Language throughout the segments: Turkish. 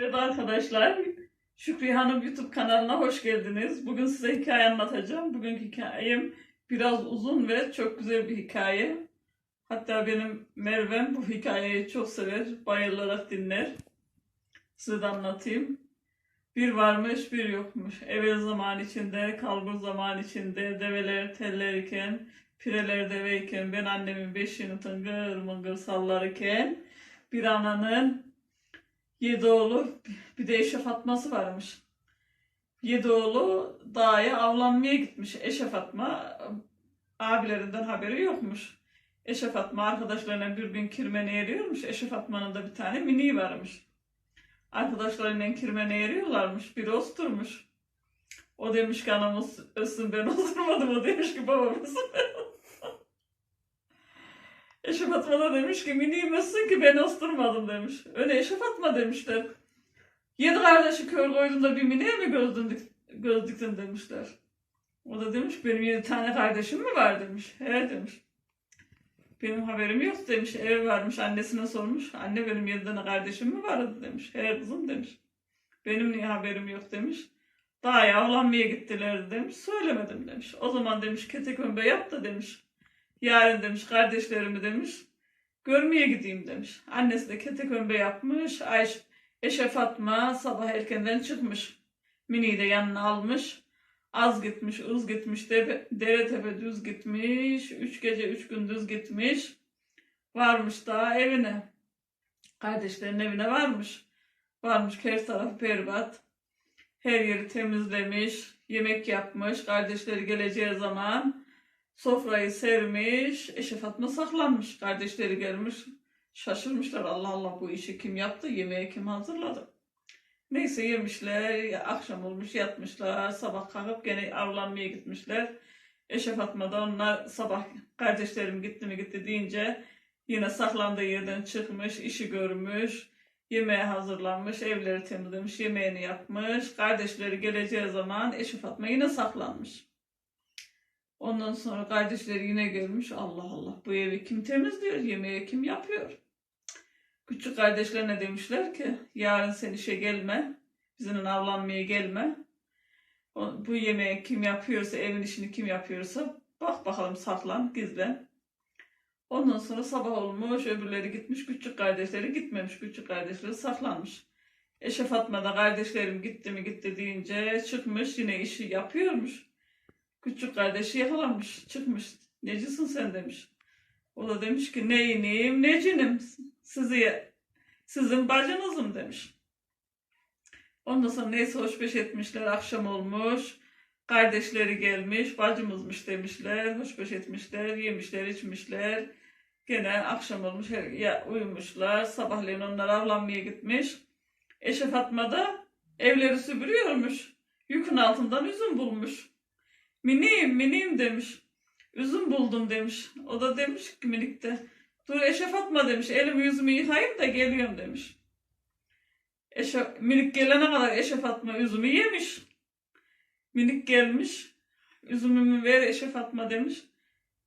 Evet arkadaşlar, Şükriye Hanım YouTube kanalına hoş geldiniz. Bugün size hikaye anlatacağım. Bugünkü hikayem biraz uzun ve çok güzel bir hikaye. Hatta benim Merve'm bu hikayeyi çok sever, bayılarak dinler. Size de anlatayım. Bir varmış, bir yokmuş. Evvel zaman içinde, kalbur zaman içinde, develer tellerken, pireler deveyken, ben annemin beşiğini tıngır mıngır sallarken, bir ananın Yedi oğlu bir de Eşe Fatma'sı varmış. Yedi oğlu dağa avlanmaya gitmiş. Eşe Fatma abilerinden haberi yokmuş. Eşe Fatma arkadaşlarına bir gün kirmene eriyormuş. Eşe Fatma'nın da bir tane mini varmış. Arkadaşlarıyla kirmene eriyorlarmış. Biri osturmuş. O demiş ki anam ölsün ben osurmadım. O demiş ki babam ölsün Eşe Fatma demiş ki miniymişsin ki ben osturmadım demiş. Öyle Eşe Fatma demişler. Yedi kardeşi kör koydun da bir miniye mi göz, göz demişler. O da demiş benim yedi tane kardeşim mi var demiş. He demiş. Benim haberim yok demiş. Ev varmış annesine sormuş. Anne benim yedi tane kardeşim mi vardı demiş. He kızım demiş. Benim niye haberim yok demiş. Daha avlanmaya gittiler demiş. Söylemedim demiş. O zaman demiş kete kömbe yap da demiş. Yarın demiş kardeşlerimi demiş. Görmeye gideyim demiş. Annesi de kete kömbe yapmış. Ayş, Eşe Fatma sabah erkenden çıkmış. Mini'yi de yanına almış. Az gitmiş, uz gitmiş, dere, dere tepe düz gitmiş. Üç gece, üç gündüz gitmiş. Varmış daha evine. Kardeşlerin evine varmış. Varmış her tarafı berbat. Her yeri temizlemiş. Yemek yapmış. Kardeşleri geleceği zaman Sofrayı sermiş, eşe Fatma saklanmış. Kardeşleri gelmiş, şaşırmışlar. Allah Allah bu işi kim yaptı, yemeği kim hazırladı. Neyse yemişler, akşam olmuş yatmışlar. Sabah kalkıp gene avlanmaya gitmişler. Eşe Fatma da onlar sabah kardeşlerim gitti mi gitti deyince yine saklandığı yerden çıkmış, işi görmüş. Yemeğe hazırlanmış, evleri temizlemiş, yemeğini yapmış. Kardeşleri geleceği zaman Eşe Fatma yine saklanmış. Ondan sonra kardeşleri yine görmüş. Allah Allah bu evi kim temizliyor? Yemeği kim yapıyor? Küçük kardeşlerine demişler ki yarın sen işe gelme. Bizimle avlanmaya gelme. Bu yemeği kim yapıyorsa, evin işini kim yapıyorsa bak bakalım saklan, gizlen. Ondan sonra sabah olmuş, öbürleri gitmiş, küçük kardeşleri gitmemiş, küçük kardeşleri saklanmış. Eşe Fatma da kardeşlerim gitti mi gitti deyince çıkmış, yine işi yapıyormuş. Küçük kardeşi yakalanmış, çıkmış. Necisin sen demiş. O da demiş ki neyinim, necinim, sizi, sizin bacınızım demiş. Ondan sonra neyse hoşbeş etmişler, akşam olmuş. Kardeşleri gelmiş, bacımızmış demişler, hoşbeş etmişler, yemişler, içmişler. Gene akşam olmuş, her, ya uyumuşlar. Sabahleyin onlar avlanmaya gitmiş. Eşe Fatma da evleri süpürüyormuş. Yükün altından üzüm bulmuş. Minim minim demiş. Üzüm buldum demiş. O da demiş ki minik de. Dur Fatma demiş. Elimi yüzümü yıkayayım da geliyorum demiş. Eşe, minik gelene kadar Fatma üzümü yemiş. Minik gelmiş. Üzümümü ver Fatma demiş.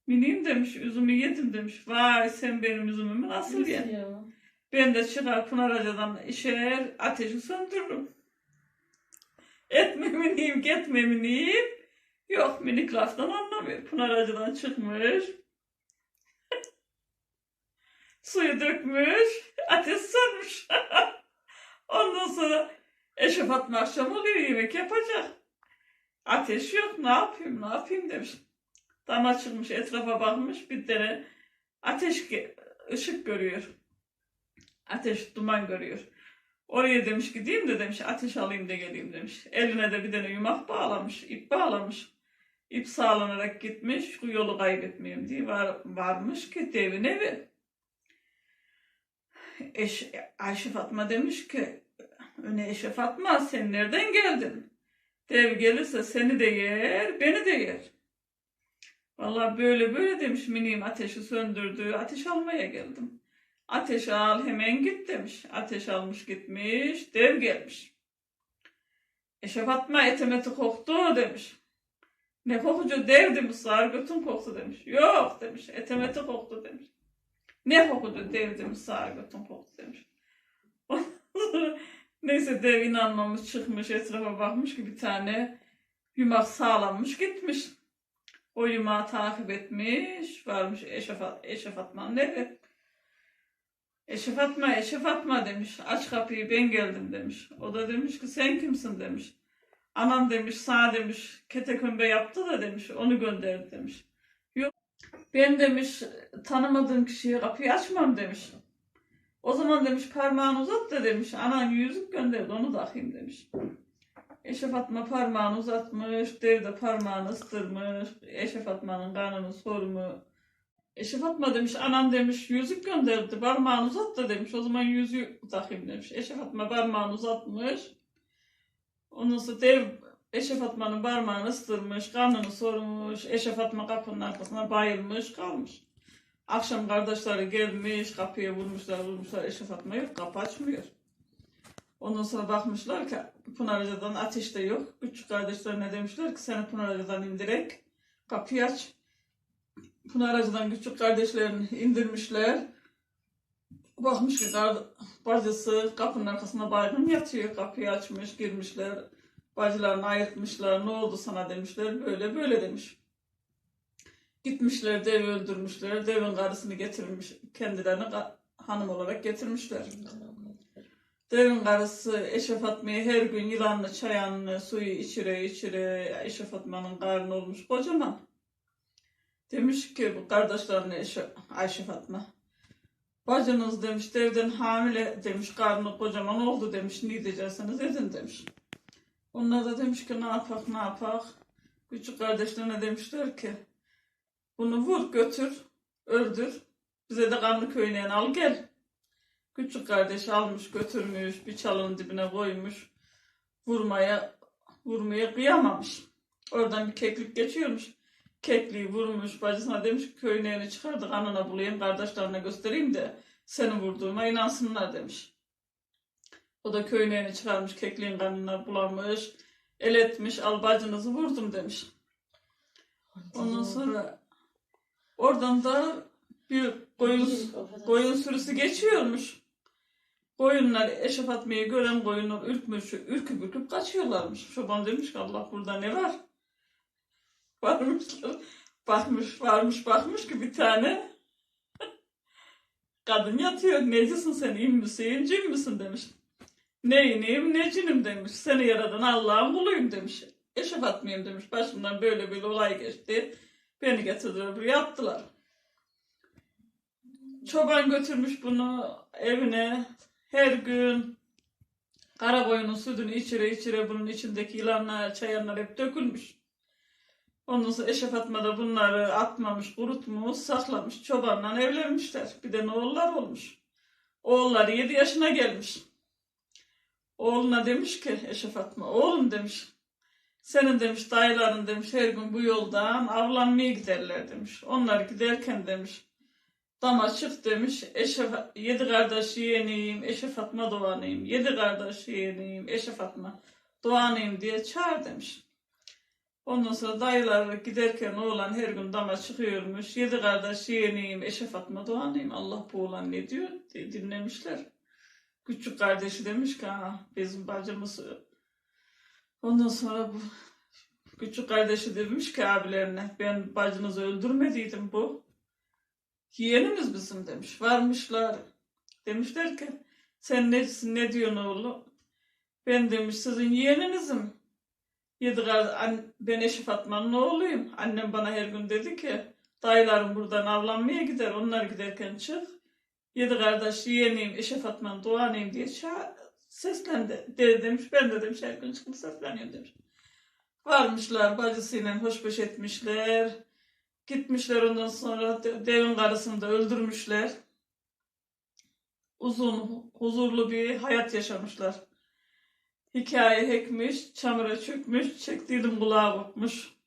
Minim demiş. Üzümü yedim demiş. Vay sen benim üzümümü nasıl ye? ya? Ben de çıkar Pınar Hoca'dan işer ateşi söndürürüm. Etme miniyim, gitme miniyim. Yok minik laftan anlamıyor. Pınar Hoca'dan çıkmış. Suyu dökmüş. Ateş sönmüş. Ondan sonra Eşe Fatma akşam oluyor yemek yapacak. Ateş yok ne yapayım ne yapayım demiş. Dama çıkmış etrafa bakmış bir tane ateş ışık görüyor. Ateş duman görüyor. Oraya demiş gideyim de demiş ateş alayım da geleyim demiş. Eline de bir tane yumak bağlamış, ip bağlamış. İp sağlanarak gitmiş, bu yolu kaybetmeyeyim diye var, varmış ki devin evi. Eş, Ayşe Fatma demiş ki, öne Eşe Fatma sen nereden geldin? Dev gelirse seni de yer, beni de yer. Vallahi böyle böyle demiş miniyim ateşi söndürdü, ateş almaya geldim. Ateş al hemen git demiş. Ateş almış gitmiş, dev gelmiş. Eşe Fatma etemeti koktu demiş. Ne kokucu dev demiş, sargıtın koktu demiş. Yok demiş, etemeti koktu demiş. Ne kokucu dev demiş, sargıtın koktu demiş. Neyse dev inanmamış çıkmış etrafa bakmış ki bir tane yumak sağlanmış gitmiş. O yumağı takip etmiş varmış Eşe, Fat- Eşe Fatma'nın evi. Eşe Fatma, Eşe Fatma demiş. Aç kapıyı ben geldim demiş. O da demiş ki sen kimsin demiş. Anam demiş sana demiş kete kömbe yaptı da demiş onu gönderdi demiş. Yok ben demiş tanımadığım kişiye kapıyı açmam demiş. O zaman demiş parmağını uzat da demiş anan yüzük gönderdi onu da akayım demiş. Eşe Fatma parmağını uzatmış, dev de parmağını ıstırmış, Eşe Fatma'nın kanını sormuş. Eşe Fatma demiş, anam demiş yüzük gönderdi, parmağını uzat da demiş, o zaman yüzüğü takayım demiş. Eşe Fatma parmağını uzatmış. Ondan sonra dev Eşe Fatma'nın parmağını ıstırmış, kanını sormuş. Eşe Fatma kapının arkasına bayılmış, kalmış. Akşam kardeşleri gelmiş, kapıya vurmuşlar, vurmuşlar. Eşe Fatma yok, kapı açmıyor. Ondan sonra bakmışlar ki Pınar Hoca'dan ateş de yok. Küçük kardeşlerine demişler ki seni Pınar Hoca'dan indirek, kapıyı aç. Pınar Hoca'dan küçük kardeşlerini indirmişler. Bakmış ki bacısı kapının arkasında baygın yatıyor. Kapıyı açmış, girmişler. Bacılarını ayırtmışlar. Ne oldu sana demişler. Böyle böyle demiş. Gitmişler, dev öldürmüşler. Devin karısını getirmiş. Kendilerini hanım olarak getirmişler. Devin karısı Eşe Fatma'ya her gün yılanlı çayanlı suyu içire içire Eşe Fatma'nın karnı olmuş kocaman. Demiş ki bu kardeşlerine Eşe, Ayşe Fatma. Bacınız demiş devden hamile demiş karnı kocaman oldu demiş. Ne diyeceksiniz edin demiş. Onlar da demiş ki ne yapak ne yapak. Küçük kardeşlerine demişler ki bunu vur götür öldür. Bize de kanlı köyüne al gel. Küçük kardeş almış götürmüş bir çalının dibine koymuş. Vurmaya vurmaya kıyamamış. Oradan bir keklik geçiyormuş. Kekliği vurmuş bacısına demiş ki köyün elini çıkardı kanına bulayım kardeşlerine göstereyim de seni vurduğuma inansınlar demiş. O da köyün elini çıkarmış kekliğin kanına bulamış. El etmiş al bacınızı vurdum demiş. Ondan sonra oradan da bir koyun Koyun sürüsü geçiyormuş. Koyunlar Eşref Fatma'yı gören koyunlar ürkmüş, ürküp ürküp kaçıyorlarmış. Çoban demiş ki Allah burada ne var? Varmışlar. Bakmış, varmış, bakmış ki bir tane kadın yatıyor. Necisin sen, in misin, cin misin demiş. Ne ineyim, ne cinim demiş. Seni yaradan Allah'ın kuluyum demiş. Eşref Fatma'yım demiş. Başımdan böyle bir olay geçti. Beni getirdiler buraya attılar. Çoban götürmüş bunu evine her gün karakoyunun sütünü içire içire bunun içindeki yılanlar, çayanlar hep dökülmüş. Ondan sonra Eşe Fatma da bunları atmamış, kurutmuş, saklamış. Çobanla evlenmişler. Bir de oğullar olmuş. Oğulları 7 yaşına gelmiş. Oğluna demiş ki Eşe Fatma, oğlum demiş. Senin demiş dayıların demiş her gün bu yoldan avlanmaya giderler demiş. Onlar giderken demiş Dama çık demiş. Eşe, yedi kardeş yeğeniyim. Eşe Fatma doğanıyım. Yedi kardeş yeğeniyim. Eşe Fatma doğanıyım diye çağır demiş. Ondan sonra dayılar giderken oğlan her gün dama çıkıyormuş. Yedi kardeş yeğeniyim. Eşe Fatma doğanıyım. Allah bu oğlan ne diyor diye dinlemişler. Küçük kardeşi demiş ki ha, bizim bacımız. Ondan sonra bu küçük kardeşi demiş ki abilerine ben bacınızı öldürmediydim bu. Yeğenimiz bizim demiş. Varmışlar. Demişler ki sen nesin ne diyorsun oğlum? Ben demiş sizin yeğeninizim. Yedi an, ben Eşi Fatma'nın oğluyum. Annem bana her gün dedi ki dayılarım buradan avlanmaya gider. Onlar giderken çık. Yedi kardeş yeğeniyim Eşi Fatma'nın doğanıyım diye ça- seslendi. De, demiş ben de demiş her gün çıkıp sesleniyorum demiş. Varmışlar bacısıyla hoşbeş etmişler. Gitmişler ondan sonra de- devin karısını da öldürmüşler. Uzun, huzurlu bir hayat yaşamışlar. Hikaye hekmiş, çamura çökmüş, çektiydim kulağı kopmuş.